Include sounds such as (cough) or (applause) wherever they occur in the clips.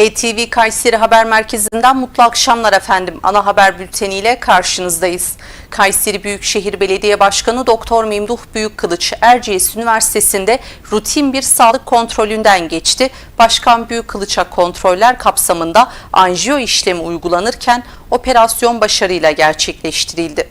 ETV Kayseri Haber Merkezi'nden mutlu akşamlar efendim. Ana haber bülteniyle karşınızdayız. Kayseri Büyükşehir Belediye Başkanı Doktor Memduh Büyükkılıç Erciyes Üniversitesi'nde rutin bir sağlık kontrolünden geçti. Başkan Büyükkılıç'a kontroller kapsamında anjiyo işlemi uygulanırken operasyon başarıyla gerçekleştirildi.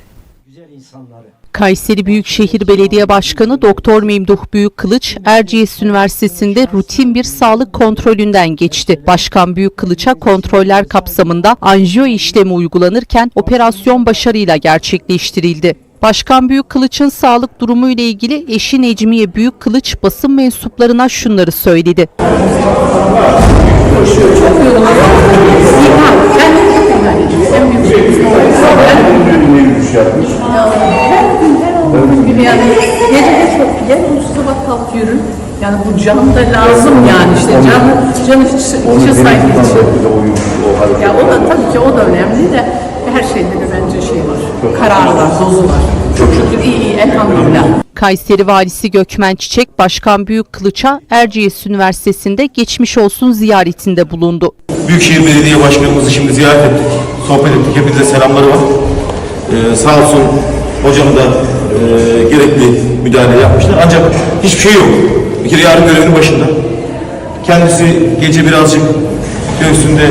Güzel insanları. Kayseri Büyükşehir Belediye Başkanı Doktor Memduh Büyükkılıç, Erciyes Üniversitesi'nde rutin bir sağlık kontrolünden geçti. Başkan Büyükkılıç'a kontroller kapsamında anjiyo işlemi uygulanırken operasyon başarıyla gerçekleştirildi. Başkan Büyükkılıç'ın sağlık durumu ile ilgili eşi Necmiye Büyükkılıç basın mensuplarına şunları söyledi. Can da lazım yani işte can, can hiç, hiçe saygı için. Ya o da tabii ki o da önemli de her şeyde bir bence şey var. Karar var, dozu var. Çok şükür iyi iyi elhamdülillah. Kayseri Valisi Gökmen Çiçek, Başkan Büyükkılıç'a Erciyes Üniversitesi'nde geçmiş olsun ziyaretinde bulundu. Büyükşehir Belediye Başkanımızı şimdi ziyaret ettik, sohbet ettik. Hepinize selamları var. Ee, sağ olsun hocam da e, gerekli müdahale yapmışlar. Ancak hiçbir şey yok. Bir kere yarın görevinin başında. Kendisi gece birazcık göğsünde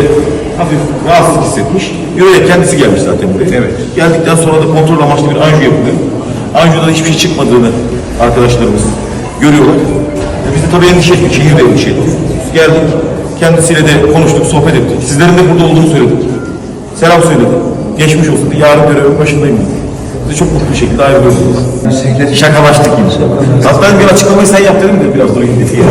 hafif rahatsızlık hissetmiş. Yürüyerek kendisi gelmiş zaten buraya. Evet. Geldikten sonra da kontrol amaçlı bir anjiyo yapılıyor. Anjiyoda hiçbir şey çıkmadığını arkadaşlarımız görüyorlar. E, Biz de tabii endişe ettik, şehir de endişe etti. Geldik, kendisiyle de konuştuk, sohbet ettik. Sizlerin de burada olduğunu söyledik. Selam söyledik. Geçmiş olsun. Yarın görevin başındayım dedi. Bizi çok mutlu bir şekilde ayrılıyoruz. Şakalaştık yine. Hatta bir açıklamayı sen yap dedim de biraz durayım dedi.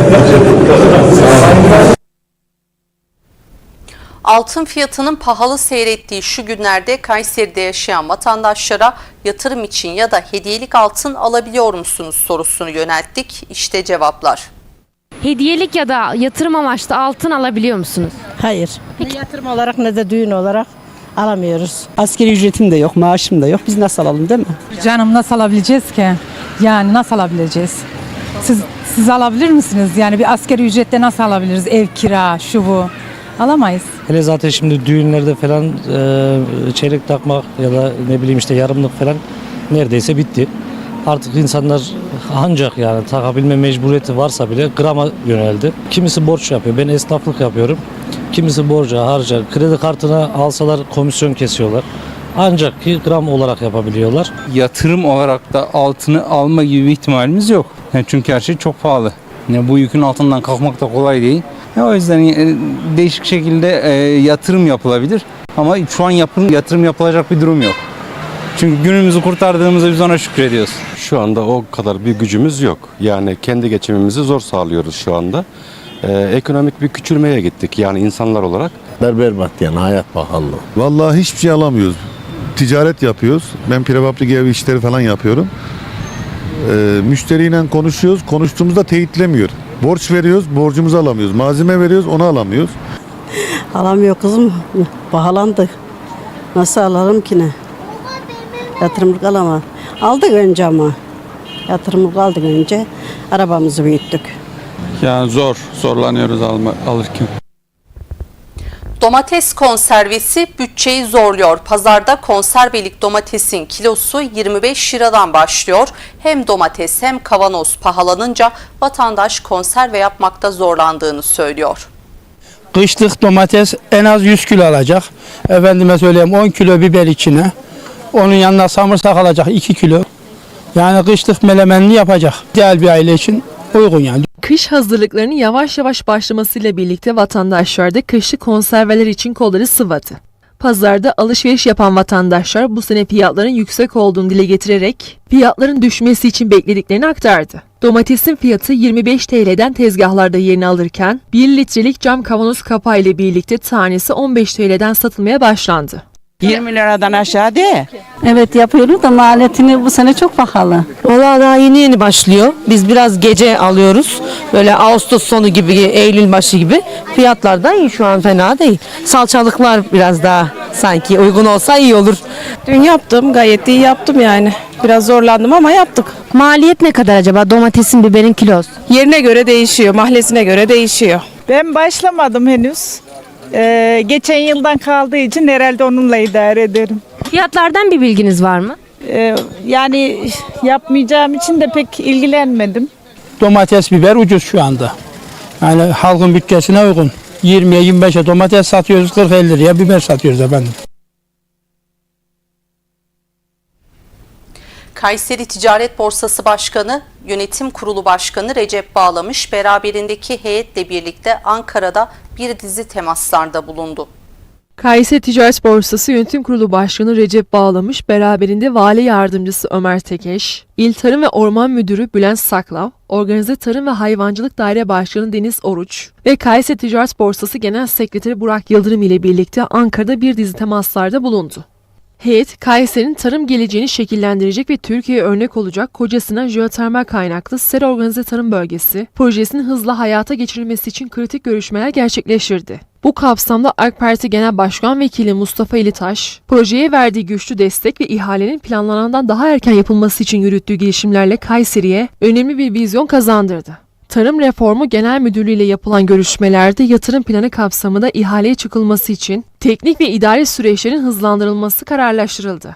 Altın fiyatının pahalı seyrettiği şu günlerde Kayseri'de yaşayan vatandaşlara yatırım için ya da hediyelik altın alabiliyor musunuz sorusunu yönelttik. İşte cevaplar. Hediyelik ya da yatırım amaçlı altın alabiliyor musunuz? Hayır. Ne yatırım olarak ne de düğün olarak alamıyoruz. Askeri ücretim de yok, maaşım da yok. Biz nasıl alalım değil mi? Canım nasıl alabileceğiz ki? Yani nasıl alabileceğiz? Siz siz alabilir misiniz? Yani bir askeri ücretle nasıl alabiliriz? Ev kira, şu bu. Alamayız. Hele zaten şimdi düğünlerde falan e, çeyrek takmak ya da ne bileyim işte yarımlık falan neredeyse bitti. Artık insanlar ancak yani takabilme mecburiyeti varsa bile grama yöneldi. Kimisi borç yapıyor. Ben esnaflık yapıyorum. Kimisi borca, harca, kredi kartına alsalar komisyon kesiyorlar. Ancak ki gram olarak yapabiliyorlar. yatırım olarak da altını alma gibi bir ihtimalimiz yok. Yani çünkü her şey çok pahalı. Yani bu yükün altından kalkmak da kolay değil. Ya o yüzden e, değişik şekilde e, yatırım yapılabilir. Ama şu an yapım, yatırım yapılacak bir durum yok. Çünkü günümüzü kurtardığımızda biz ona şükrediyoruz. Şu anda o kadar bir gücümüz yok. Yani kendi geçimimizi zor sağlıyoruz şu anda. Ee, ekonomik bir küçülmeye gittik yani insanlar olarak. berbat yani hayat pahalı. Vallahi hiçbir şey alamıyoruz. Ticaret yapıyoruz. Ben prefabrik ev işleri falan yapıyorum. Ee, müşteriyle konuşuyoruz. Konuştuğumuzda teyitlemiyor. Borç veriyoruz, borcumuzu alamıyoruz. Malzeme veriyoruz, onu alamıyoruz. (laughs) Alamıyor kızım. Pahalandı. Nasıl alalım ki ne? Yatırımlık alamam. Aldık önce ama. Yatırımlık aldık önce. Arabamızı büyüttük. Yani zor, zorlanıyoruz alma, alırken. Domates konservesi bütçeyi zorluyor. Pazarda konservelik domatesin kilosu 25 liradan başlıyor. Hem domates hem kavanoz pahalanınca vatandaş konserve yapmakta zorlandığını söylüyor. Kışlık domates en az 100 kilo alacak. Efendime söyleyeyim 10 kilo biber içine. Onun yanına samırsak alacak 2 kilo. Yani kışlık melemenli yapacak. Diğer bir aile için uygun yani. Kış hazırlıklarının yavaş yavaş başlamasıyla birlikte vatandaşlar da kışlık konserveler için kolları sıvadı. Pazarda alışveriş yapan vatandaşlar bu sene fiyatların yüksek olduğunu dile getirerek fiyatların düşmesi için beklediklerini aktardı. Domatesin fiyatı 25 TL'den tezgahlarda yerini alırken 1 litrelik cam kavanoz kapağı ile birlikte tanesi 15 TL'den satılmaya başlandı. 20 liradan aşağı değil. Evet yapıyoruz da maliyetini bu sene çok pahalı. Valla daha yeni yeni başlıyor. Biz biraz gece alıyoruz. Böyle Ağustos sonu gibi, Eylül başı gibi. Fiyatlar da iyi şu an fena değil. Salçalıklar biraz daha sanki uygun olsa iyi olur. Dün yaptım. Gayet iyi yaptım yani. Biraz zorlandım ama yaptık. Maliyet ne kadar acaba domatesin biberin kilosu? Yerine göre değişiyor. Mahallesine göre değişiyor. Ben başlamadım henüz. Ee, geçen yıldan kaldığı için herhalde onunla idare ederim. Fiyatlardan bir bilginiz var mı? Ee, yani yapmayacağım için de pek ilgilenmedim. Domates, biber ucuz şu anda. Yani halkın bütçesine uygun. 20'ye 25'e domates satıyoruz, 40-50 liraya biber satıyoruz efendim. Kayseri Ticaret Borsası Başkanı, Yönetim Kurulu Başkanı Recep Bağlamış beraberindeki heyetle birlikte Ankara'da bir dizi temaslarda bulundu. Kayseri Ticaret Borsası Yönetim Kurulu Başkanı Recep Bağlamış, beraberinde Vali Yardımcısı Ömer Tekeş, İl Tarım ve Orman Müdürü Bülent Saklav, Organize Tarım ve Hayvancılık Daire Başkanı Deniz Oruç ve Kayseri Ticaret Borsası Genel Sekreteri Burak Yıldırım ile birlikte Ankara'da bir dizi temaslarda bulundu. Heyet, Kayseri'nin tarım geleceğini şekillendirecek ve Türkiye'ye örnek olacak kocasına jeotermal kaynaklı Sera Organize Tarım Bölgesi projesinin hızla hayata geçirilmesi için kritik görüşmeler gerçekleştirdi. Bu kapsamda AK Parti Genel Başkan Vekili Mustafa İlitaş, projeye verdiği güçlü destek ve ihalenin planlanandan daha erken yapılması için yürüttüğü girişimlerle Kayseri'ye önemli bir vizyon kazandırdı. Tarım Reformu Genel Müdürlüğü ile yapılan görüşmelerde yatırım planı kapsamında ihaleye çıkılması için teknik ve idari süreçlerin hızlandırılması kararlaştırıldı.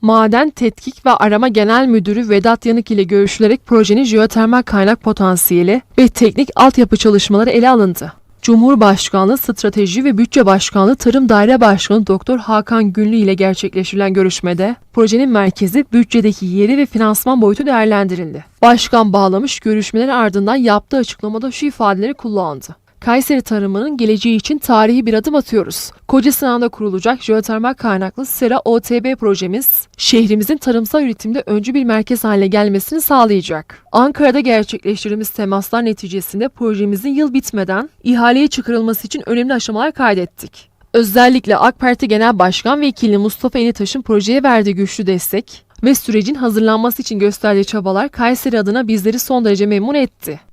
Maden Tetkik ve Arama Genel Müdürü Vedat Yanık ile görüşülerek projenin jeotermal kaynak potansiyeli ve teknik altyapı çalışmaları ele alındı. Cumhurbaşkanlığı Strateji ve Bütçe Başkanlığı Tarım Daire Başkanı Doktor Hakan Günlü ile gerçekleştirilen görüşmede projenin merkezi bütçedeki yeri ve finansman boyutu değerlendirildi. Başkan bağlamış görüşmeler ardından yaptığı açıklamada şu ifadeleri kullandı. Kayseri tarımının geleceği için tarihi bir adım atıyoruz. Koca Sinan'da kurulacak jeotermal kaynaklı Sera OTB projemiz, şehrimizin tarımsal üretimde öncü bir merkez haline gelmesini sağlayacak. Ankara'da gerçekleştirdiğimiz temaslar neticesinde projemizin yıl bitmeden ihaleye çıkarılması için önemli aşamalar kaydettik. Özellikle AK Parti Genel Başkan Vekili Mustafa Elitaş'ın projeye verdiği güçlü destek ve sürecin hazırlanması için gösterdiği çabalar Kayseri adına bizleri son derece memnun etti.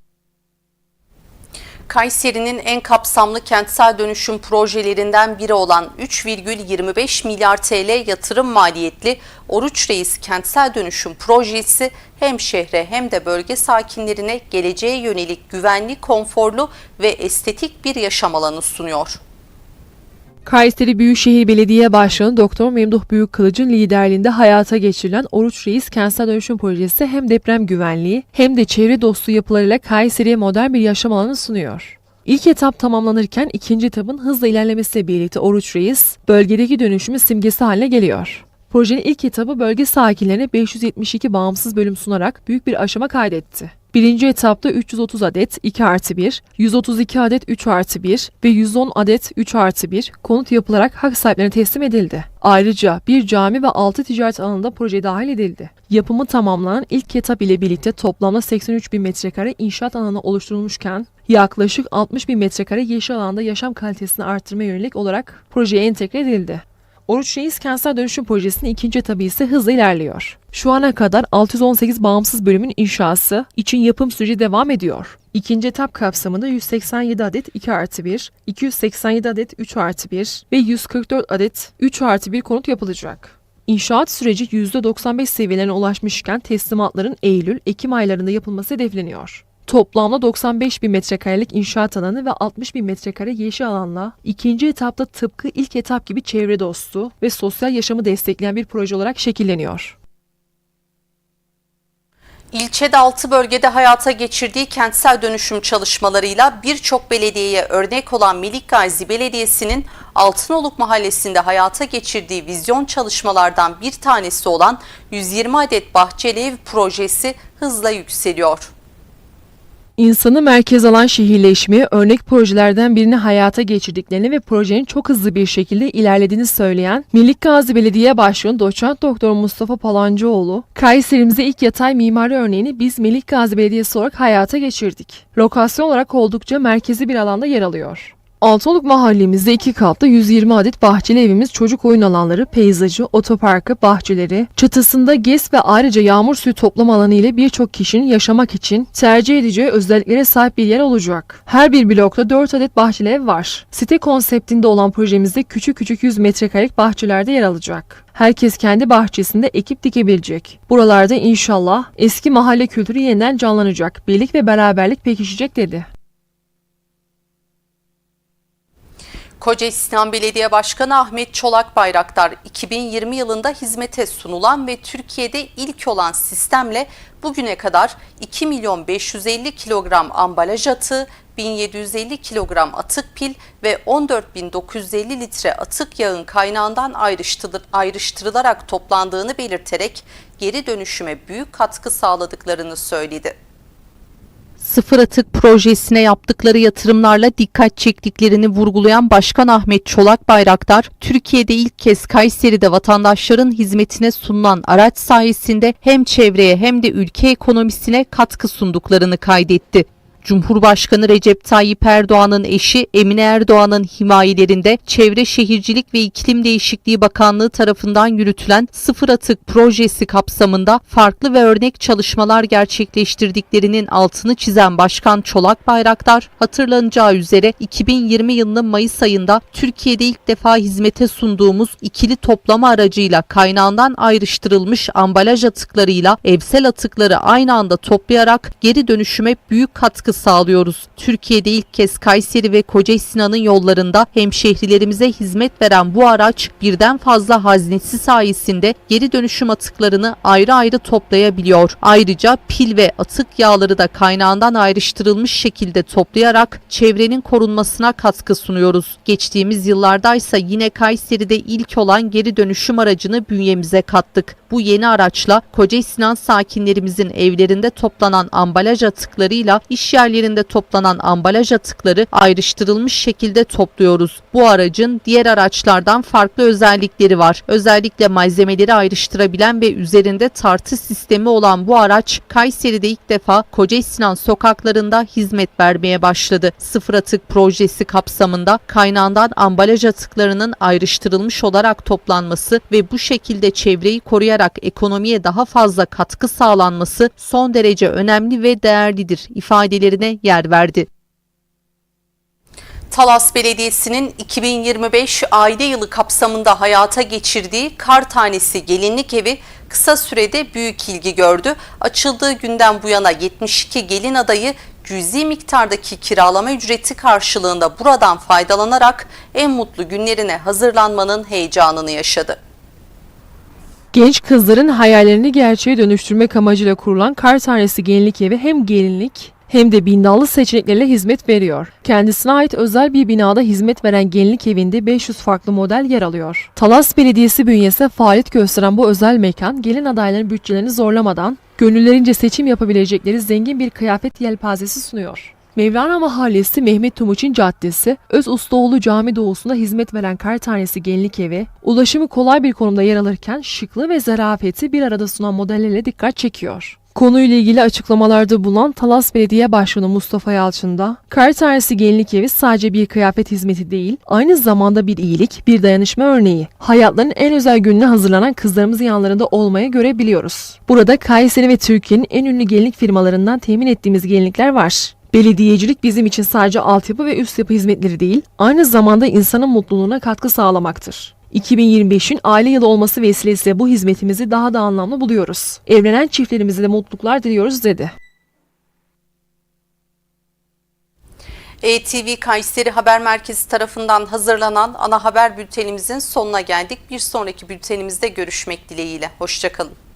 Kayseri'nin en kapsamlı kentsel dönüşüm projelerinden biri olan 3,25 milyar TL yatırım maliyetli Oruç Reis kentsel dönüşüm projesi hem şehre hem de bölge sakinlerine geleceğe yönelik güvenli, konforlu ve estetik bir yaşam alanı sunuyor. Kayseri Büyükşehir Belediye Başkanı Doktor Memduh Büyükkılıç'ın liderliğinde hayata geçirilen Oruç Reis Kentsel Dönüşüm Projesi hem deprem güvenliği hem de çevre dostu yapılarıyla Kayseri'ye modern bir yaşam alanı sunuyor. İlk etap tamamlanırken ikinci etapın hızla ilerlemesiyle birlikte Oruç Reis, bölgedeki dönüşümün simgesi haline geliyor. Projenin ilk etabı bölge sakinlerine 572 bağımsız bölüm sunarak büyük bir aşama kaydetti. Birinci etapta 330 adet 2 artı 1, 132 adet 3 artı 1 ve 110 adet 3 artı 1 konut yapılarak hak sahiplerine teslim edildi. Ayrıca bir cami ve 6 ticaret alanında proje dahil edildi. Yapımı tamamlanan ilk etap ile birlikte toplamda 83 bin metrekare inşaat alanı oluşturulmuşken yaklaşık 60 bin metrekare yeşil alanda yaşam kalitesini arttırmaya yönelik olarak projeye entegre edildi. Oruç Reis Kentsel Dönüşüm Projesi'nin ikinci etabı ise hızla ilerliyor. Şu ana kadar 618 bağımsız bölümün inşası için yapım süreci devam ediyor. İkinci etap kapsamında 187 adet 2 artı 1, 287 adet 3 artı 1 ve 144 adet 3 artı 1 konut yapılacak. İnşaat süreci %95 seviyelerine ulaşmışken teslimatların Eylül-Ekim aylarında yapılması hedefleniyor. Toplamda 95 bin metrekarelik inşaat alanı ve 60 bin metrekare yeşil alanla ikinci etapta tıpkı ilk etap gibi çevre dostu ve sosyal yaşamı destekleyen bir proje olarak şekilleniyor. İlçede 6 bölgede hayata geçirdiği kentsel dönüşüm çalışmalarıyla birçok belediyeye örnek olan Melik Gazi Belediyesi'nin Altınoluk Mahallesi'nde hayata geçirdiği vizyon çalışmalardan bir tanesi olan 120 adet bahçeli ev projesi hızla yükseliyor. İnsanı merkez alan şehirleşmeye örnek projelerden birini hayata geçirdiklerini ve projenin çok hızlı bir şekilde ilerlediğini söyleyen Melik Gazi Belediye Başkanı Doçent Doktor Mustafa Palancıoğlu, Kayserimize ilk yatay mimari örneğini biz Melik Gazi Belediyesi olarak hayata geçirdik. Lokasyon olarak oldukça merkezi bir alanda yer alıyor. Altınoluk mahallemizde iki katlı 120 adet bahçeli evimiz çocuk oyun alanları, peyzajı, otoparkı, bahçeleri, çatısında GES ve ayrıca yağmur suyu toplama alanı ile birçok kişinin yaşamak için tercih edeceği özelliklere sahip bir yer olacak. Her bir blokta 4 adet bahçeli ev var. Site konseptinde olan projemizde küçük küçük 100 metrekarelik bahçelerde yer alacak. Herkes kendi bahçesinde ekip dikebilecek. Buralarda inşallah eski mahalle kültürü yeniden canlanacak, birlik ve beraberlik pekişecek dedi. Kocaeli Belediye Başkanı Ahmet Çolak Bayraktar 2020 yılında hizmete sunulan ve Türkiye'de ilk olan sistemle bugüne kadar 2 milyon 550 kilogram ambalaj atığı, 1750 kilogram atık pil ve 14.950 litre atık yağın kaynağından ayrıştırıl- ayrıştırılarak toplandığını belirterek geri dönüşüme büyük katkı sağladıklarını söyledi. Sıfır atık projesine yaptıkları yatırımlarla dikkat çektiklerini vurgulayan Başkan Ahmet Çolak Bayraktar, Türkiye'de ilk kez Kayseri'de vatandaşların hizmetine sunulan araç sayesinde hem çevreye hem de ülke ekonomisine katkı sunduklarını kaydetti. Cumhurbaşkanı Recep Tayyip Erdoğan'ın eşi Emine Erdoğan'ın himayelerinde Çevre Şehircilik ve İklim Değişikliği Bakanlığı tarafından yürütülen sıfır atık projesi kapsamında farklı ve örnek çalışmalar gerçekleştirdiklerinin altını çizen Başkan Çolak Bayraktar, hatırlanacağı üzere 2020 yılının Mayıs ayında Türkiye'de ilk defa hizmete sunduğumuz ikili toplama aracıyla kaynağından ayrıştırılmış ambalaj atıklarıyla evsel atıkları aynı anda toplayarak geri dönüşüme büyük katkı sağlıyoruz. Türkiye'de ilk kez Kayseri ve Kocaeli Sinan'ın yollarında hemşehrilerimize hizmet veren bu araç birden fazla haznesi sayesinde geri dönüşüm atıklarını ayrı ayrı toplayabiliyor. Ayrıca pil ve atık yağları da kaynağından ayrıştırılmış şekilde toplayarak çevrenin korunmasına katkı sunuyoruz. Geçtiğimiz yıllardaysa yine Kayseri'de ilk olan geri dönüşüm aracını bünyemize kattık. Bu yeni araçla Kocaeli Sinan sakinlerimizin evlerinde toplanan ambalaj atıklarıyla iş yerlerinde toplanan ambalaj atıkları ayrıştırılmış şekilde topluyoruz. Bu aracın diğer araçlardan farklı özellikleri var. Özellikle malzemeleri ayrıştırabilen ve üzerinde tartı sistemi olan bu araç Kayseri'de ilk defa Kocaeli Sinan sokaklarında hizmet vermeye başladı. Sıfır atık projesi kapsamında kaynağından ambalaj atıklarının ayrıştırılmış olarak toplanması ve bu şekilde çevreyi koruyarak ekonomiye daha fazla katkı sağlanması son derece önemli ve değerlidir ifadelerine yer verdi. Talas Belediyesi'nin 2025 aile yılı kapsamında hayata geçirdiği Kar Tanesi Gelinlik Evi kısa sürede büyük ilgi gördü. Açıldığı günden bu yana 72 gelin adayı cüzi miktardaki kiralama ücreti karşılığında buradan faydalanarak en mutlu günlerine hazırlanmanın heyecanını yaşadı. Genç kızların hayallerini gerçeğe dönüştürmek amacıyla kurulan Kar Tanesi Gelinlik Evi hem gelinlik hem de bindallı seçeneklerle hizmet veriyor. Kendisine ait özel bir binada hizmet veren gelinlik evinde 500 farklı model yer alıyor. Talas Belediyesi bünyesinde faaliyet gösteren bu özel mekan gelin adaylarının bütçelerini zorlamadan gönüllerince seçim yapabilecekleri zengin bir kıyafet yelpazesi sunuyor. Mevlana Mahallesi Mehmet Tumuçin Caddesi, Öz Ustaoğlu Cami doğusunda hizmet veren Kar Tanesi Gelinlik Evi, ulaşımı kolay bir konumda yer alırken şıklığı ve zarafeti bir arada sunan modellerle dikkat çekiyor. Konuyla ilgili açıklamalarda bulunan Talas Belediye Başkanı Mustafa Yalçın da, Kar Tanesi Gelinlik Evi sadece bir kıyafet hizmeti değil, aynı zamanda bir iyilik, bir dayanışma örneği. Hayatlarının en özel gününe hazırlanan kızlarımızın yanlarında olmaya görebiliyoruz. Burada Kayseri ve Türkiye'nin en ünlü gelinlik firmalarından temin ettiğimiz gelinlikler var. Belediyecilik bizim için sadece altyapı ve üst yapı hizmetleri değil, aynı zamanda insanın mutluluğuna katkı sağlamaktır. 2025'in aile yılı olması vesilesiyle bu hizmetimizi daha da anlamlı buluyoruz. Evlenen çiftlerimize de mutluluklar diliyoruz dedi. ETV Kayseri Haber Merkezi tarafından hazırlanan ana haber bültenimizin sonuna geldik. Bir sonraki bültenimizde görüşmek dileğiyle. Hoşçakalın.